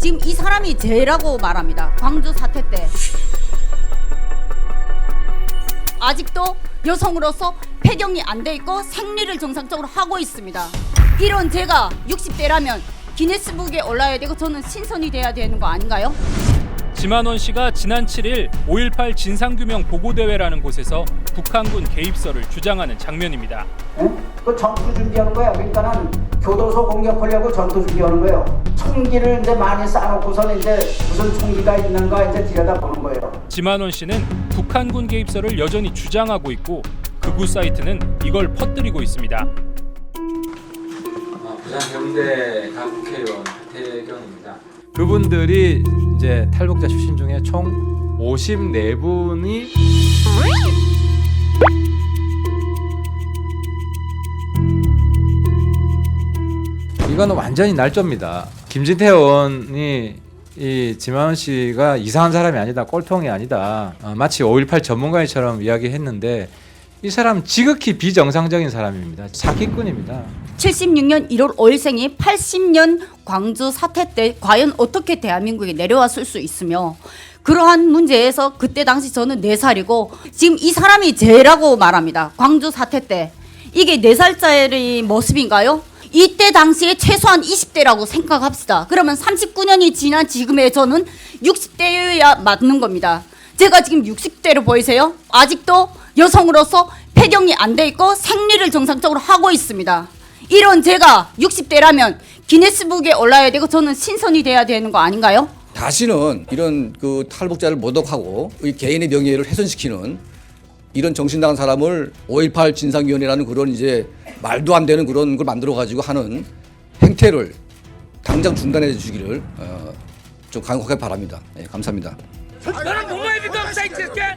지금 이 사람이 죄라고 말합니다. 광주 사태 때 아직도 여성으로서 폐경이 안 돼 있고 생리를 정상적으로 하고 있습니다. 이런 제가 60대라면 기네스북에 올라야 되고 저는 신선이 돼야 되는 거 아닌가요? 지만원 씨가 지난 7일 5.18 진상규명 보고대회라는 곳에서 북한군 개입설을 주장하는 장면입니다. 예? 그 전투 준비하는 거야. 그러니까는 교도소 공격하려고 전투 준비하는 거예요. 총기를 이제 많이 쌓아놓고서는 이제 무슨 총기가 있는가 이제 들여다보는 거예요. 지만원 씨는 북한군 개입설을 여전히 주장하고 있고 극우 사이트는 이걸 퍼뜨리고 있습니다. 어, 부산 경대 강국회의원 하태경입니다. 그분들이 이제 탈북자 출신 중에 총 54분이 이거는 완전히 날조입니다. 김진태 의원이 이 지만원 씨가 이상한 사람이 아니다, 꼴통이 아니다. 어, 마치 5.18 전문가처럼 이야기했는데 이 사람 지극히 비정상적인 사람입니다. 사기꾼입니다. 76년 1월 5일생이 80년 광주 사태 때 과연 어떻게 대한민국에 내려왔을 수 있으며 그러한 문제에서 그때 당시 저는 4살이고 지금 이 사람이 죄라고 말합니다. 광주 사태 때 이게 4살짜리 모습인가요? 이때 당시에 최소한 20대라고 생각합시다. 그러면 39년이 지난 지금의 저는 60대여야 맞는 겁니다. 제가 지금 60대로 보이세요? 아직도 여성으로서 폐경이 안 돼 있고 생리를 정상적으로 하고 있습니다. 이런 제가 60대라면 기네스북에 올라야 되고 저는 신선이 돼야 되는 거 아닌가요? 다시는 이런 그 탈북자를 모독하고 이 개인의 명예를 훼손시키는 이런 정신 나간 사람을 5.18 진상위원회라는 그런 이제 말도 안 되는 그런 걸 만들어 가지고 하는 행태를 당장 중단해 주시기를 어, 좀 강력하게 바랍니다. 예, 감사합니다. 너무 애들도 없다 이 새끼야.